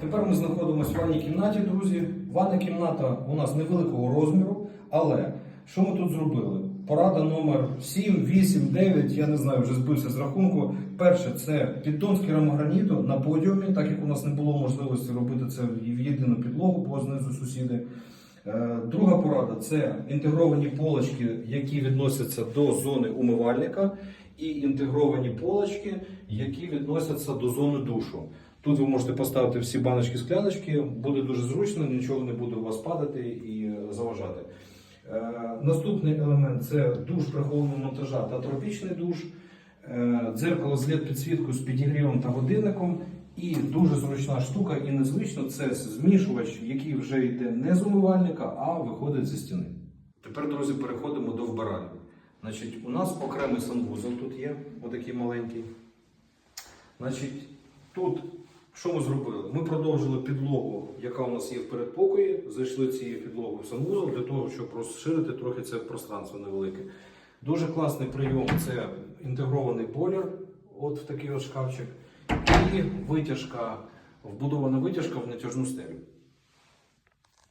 Тепер ми знаходимося в ванній кімнаті, друзі. Ванна кімната у нас невеликого розміру, але що ми тут зробили? Порада номер 7, 8, 9, я не знаю, вже збився з рахунку. Перше, це піддон з керамограніту на подіумі, так як у нас не було можливості робити це в єдину підлогу, бо знизу сусіди. Е, Друга порада це інтегровані полочки, які відносяться до зони умивальника, і інтегровані полочки, які відносяться до зони душу. Тут ви можете поставити всі баночки, скляночки, буде дуже зручно, нічого не буде у вас падати і е, заважати. Е, Наступний елемент це душ прихованого монтажа та тропічний душ, е, дзеркало з led підсвіткою з підігрівом та годинником. І дуже зручна штука і незвично це змішувач, який вже йде не з умивальника, а виходить зі стіни. Тепер, друзі, переходимо до вбиральні. Значить, у нас окремий санвузол тут є, отакий маленький. Значить, тут що ми зробили? Ми продовжили підлогу, яка у нас є в передпокої, зайшли цією підлогою в санвузол для того, щоб розширити трохи це пространство невелике. Дуже класний прийом це інтегрований бойлер, от в такий от шкафчик, і витяжка, вбудована витяжка в натяжну стелю.